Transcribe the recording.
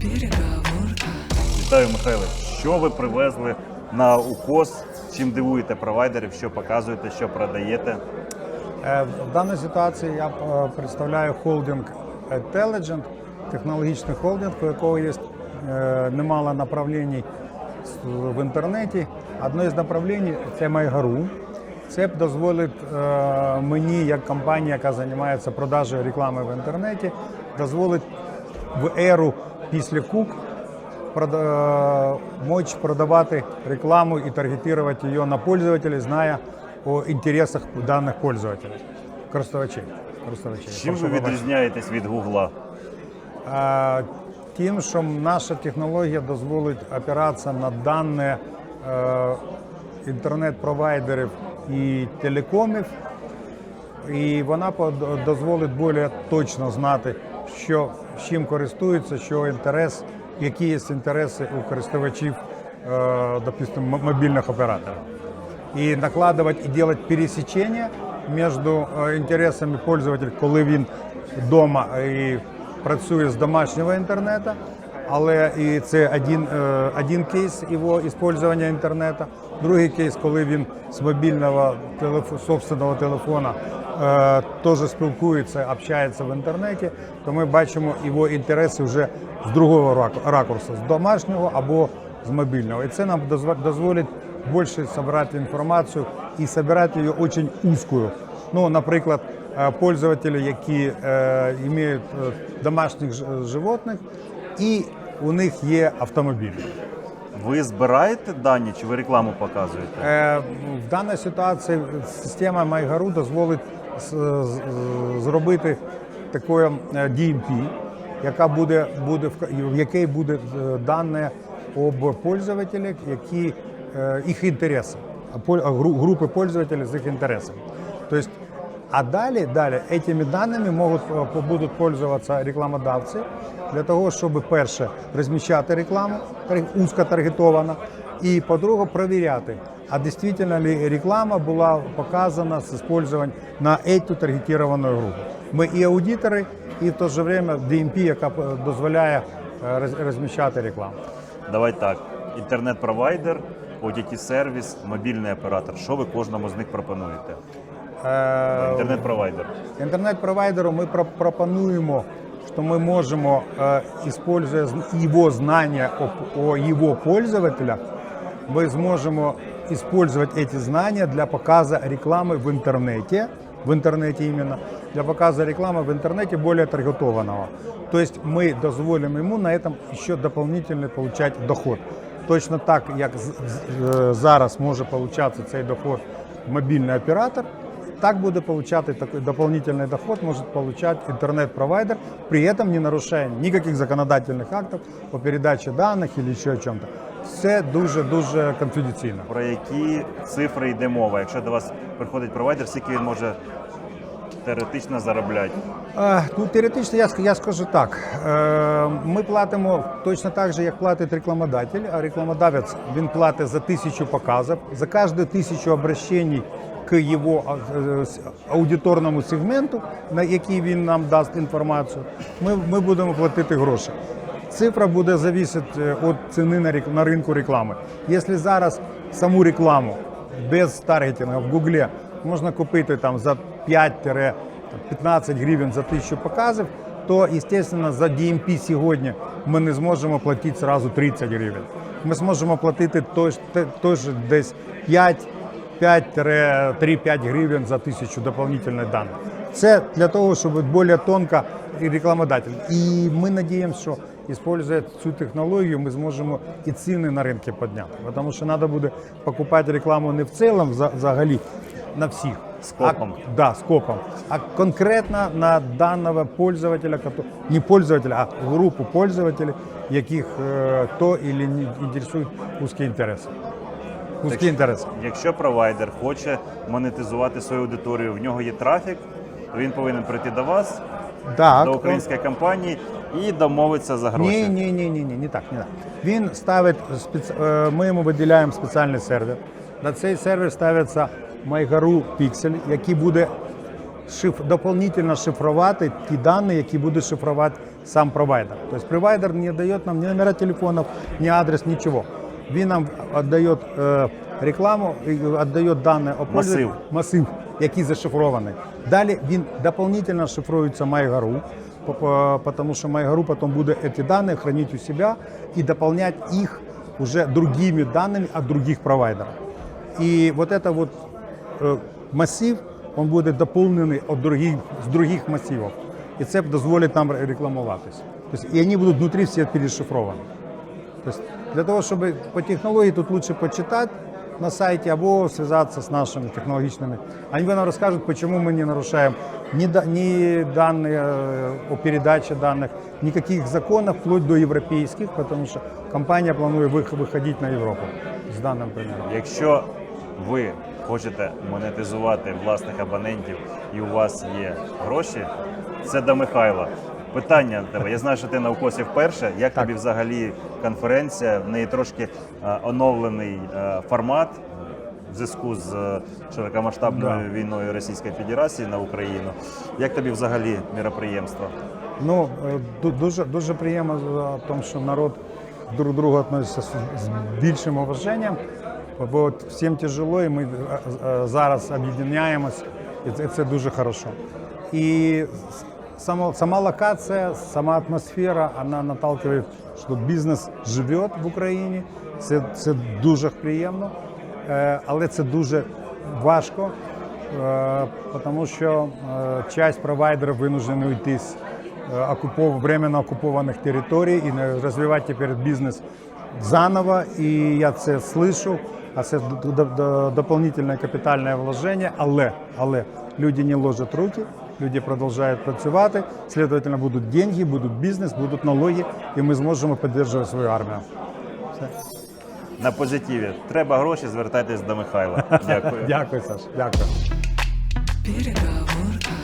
Переговорка. Вітаю, Михайло. Що ви привезли на укос? Чим дивуєте провайдерів? Що показуєте, що продаєте? Е, В даній ситуації я е, представляю холдинг Intelligent, технологічний холдинг, у якого є е, немало направлень в інтернеті. Одне з направлень це MyGaru. Це дозволить мені, як компанія, яка займається продажею реклами в інтернеті, дозволить в еру після кук прода- мочь продавати рекламу и таргетировать ее на пользователей, зная о интересах данных пользователей, користувачей. користувачей. Чим ви відрізняєтесь від Гугла? Тим, що наша технологія дозволить опиратися на дані е, інтернет-провайдерів і телекомів, і вона дозволить більш точно знати, що чим користуються, що інтерес, які є інтереси у користувачів, е, допустим, мобільних операторів. І накладувати і робити пересічення між е, інтересами пользователя, коли він вдома і працює з домашнього інтернету, але і це один, е, один кейс його використання інтернету. Другий кейс, коли він з мобільного телефу, собственного телефона теж спілкується, общається в інтернеті, то ми бачимо його інтереси вже з другого раку- ракурсу, з домашнього або з мобільного. І це нам дозволить більше зібрати інформацію і збирати її дуже узкою. Ну, наприклад, е, пользователі, які е, мають е, домашніх животних, і у них є автомобілі. Ви збираєте дані чи ви рекламу показуєте? Е, В даній ситуації система MyGaru дозволить зробити таке е, DMP, яка буде, буде в- якій буде е, дані об пользователях, які е, їх інтереси, групи пользователів з їх інтересами. Тобто, а далі, далі этими даними можуть будуть пользуватися рекламодавці для того, щоб перше розміщати рекламу тар- узкотаргетовано, і по-друге, перевіряти, а дійсно ли реклама була показана з використанням на цю таргетовану групу. Ми і аудитори, і в то же время DMP, яка е, дозволяє е, розміщати рекламу. Давай так. Інтернет-провайдер, OTT-сервіс, мобільний оператор. Що ви кожному з них пропонуєте? Е, Інтернет-провайдер. Інтернет-провайдеру ми про- пропонуємо, що ми можемо, э, используя з- его знания о, о его пользователях, мы зможемо использовать эти знания для показа рекламы в интернете, в интернете именно, для показа рекламы в интернете более таргетованного. То есть мы дозволим ему на этом еще дополнительно получать доход. Точно так, з- е, зараз може получатися цей доход мобільний оператор, так буде получати такой дополнительный доход, может получать интернет-провайдер, при этом не нарушая никаких законодательных актов по передаче данных или еще о чем-то. Все дуже-дуже конфіденційно. Про які цифри йде мова? Якщо до вас приходить провайдер, скільки він може теоретично заробляти? Е, Ну, теоретично я, я скажу так. Е, Ми платимо точно так же, як платить рекламодатель, а рекламодавець він платить за тисячу показів, за кожну тисячу обращень к його е, аудиторному сегменту, на який він нам дасть інформацію, ми, ми будемо платити гроші. Цифра буде залежати від ціни на, ринку реклами. Якщо зараз саму рекламу без таргетингу в Гуглі можна купити там за 5-15 гривень за тисячу показів, то, звісно, за DMP сьогодні ми не зможемо платити зразу 30 гривень. Ми зможемо платити теж десь 5 5-3-5 гривень за тисячу дополнительних даних. Це для того, щоб більш тонко і рекламодатель. І ми надіємося, що используя цю технологію, ми зможемо і ціни на ринку підняти. Тому що треба буде покупати рекламу не в цілому за- взагалі на всіх. Скопом. А, да, скопом. А конкретно на данного пользователя, не пользователя, а групу пользователей, яких е, то или не інтересують вузькі інтереси. Вузькі інтереси. Якщо провайдер хоче монетизувати свою аудиторію, в нього є трафік, то він повинен прийти до вас, Так, до української компанії і домовитися за гроші. Ні, ні, ні, ні, ні, не так, не так. Він ставить спец... е, ми йому виділяємо спеціальний сервер. На цей сервер ставиться MyGaru Pixel, який буде шиф... дополнительно шифрувати ті дані, які буде шифрувати сам провайдер. То есть провайдер не дает нам ни номера телефонов, ни адрес, ничего. Він нам віддає е, рекламу, віддає дані о. Масив. масив, який зашифрований. Далі він дополнительно шифрується MyGaru, по- по- потому что MyGaru потом буде эти данные хранить у себя и дополнять их уже другими данными от других провайдеров. И вот это вот э, массив, он буде доповнений от других, з других масивів. І це дозволить нам рекламуватися. Тобто, і вони будуть внутрі всі перешифровані. Тобто, для того, щоб по технології тут лучше почитати на сайті або зв'язатися з нашими технологічними. Они вам розкажуть, почему мы не нарушаем ни, да- ни данные э, о передаче данных, никаких законов, вплоть до европейских, потому что компания планує вих- виходити на Європу з даним примером. Якщо ви хочете монетизувати власних абонентів і у вас є гроші, це до Михайла. Питання до тебе. Я знаю, що ти на укосі вперше. Як тобі взагалі конференція? В неї трошки е, оновлений е, формат в зв'язку з е, широкомасштабною війною Російської Федерації на Україну. Як тобі взагалі міроприємство? Ну, дуже, дуже приємно в тому, що народ друг до друга відноситься з більшим уваженням, бо всім тяжело, і ми зараз об'єднаємось, і це, це дуже хорошо. І сама, сама локація, сама атмосфера, вона наталкиває, що бізнес живе в Україні. Це, це дуже приємно, Е, але це дуже важко. Е, Тому що е, часть провайдерів винуждені уйти з окупов... временно окупованих територій і розвивати тепер бізнес заново. І я це слышу, а це д- д- д- дополнительне капітальне вложення, але, але люди не ложать руки, люди продовжують працювати, Слідовательно, будуть деньги, будуть бізнес, будуть налоги, і ми зможемо підтримувати свою армію. Все. На позитиві. Треба гроші, звертайтесь до Михайла. Дякую. Дякую, Саш. Дякую. Перегар.